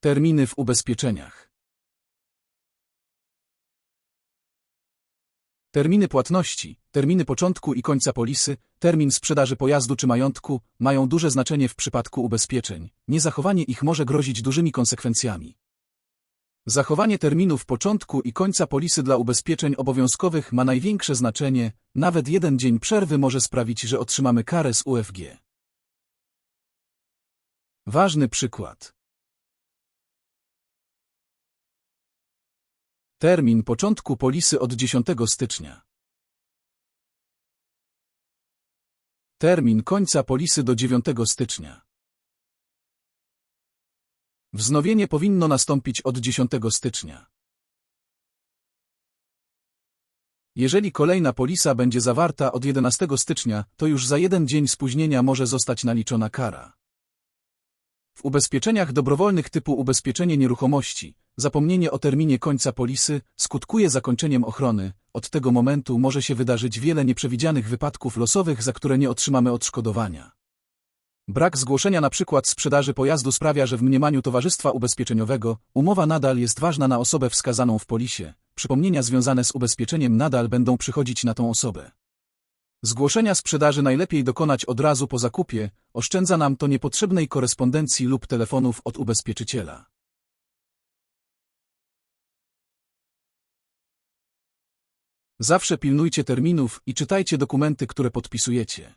Terminy w ubezpieczeniach. Terminy płatności, terminy początku i końca polisy, termin sprzedaży pojazdu czy majątku mają duże znaczenie w przypadku ubezpieczeń. Niezachowanie ich może grozić dużymi konsekwencjami. Zachowanie terminów początku i końca polisy dla ubezpieczeń obowiązkowych ma największe znaczenie, nawet jeden dzień przerwy może sprawić, że otrzymamy karę z UFG. Ważny przykład. Termin początku polisy od 10 stycznia. Termin końca polisy do 9 stycznia. Wznowienie powinno nastąpić od 10 stycznia. Jeżeli kolejna polisa będzie zawarta od 11 stycznia, to już za jeden dzień spóźnienia może zostać naliczona kara. W ubezpieczeniach dobrowolnych typu ubezpieczenie nieruchomości, zapomnienie o terminie końca polisy skutkuje zakończeniem ochrony. Od tego momentu może się wydarzyć wiele nieprzewidzianych wypadków losowych, za które nie otrzymamy odszkodowania. Brak zgłoszenia na przykład sprzedaży pojazdu sprawia, że w mniemaniu towarzystwa ubezpieczeniowego umowa nadal jest ważna na osobę wskazaną w polisie. Przypomnienia związane z ubezpieczeniem nadal będą przychodzić na tą osobę. Zgłoszenia sprzedaży najlepiej dokonać od razu po zakupie, oszczędza nam to niepotrzebnej korespondencji lub telefonów od ubezpieczyciela. Zawsze pilnujcie terminów i czytajcie dokumenty, które podpisujecie.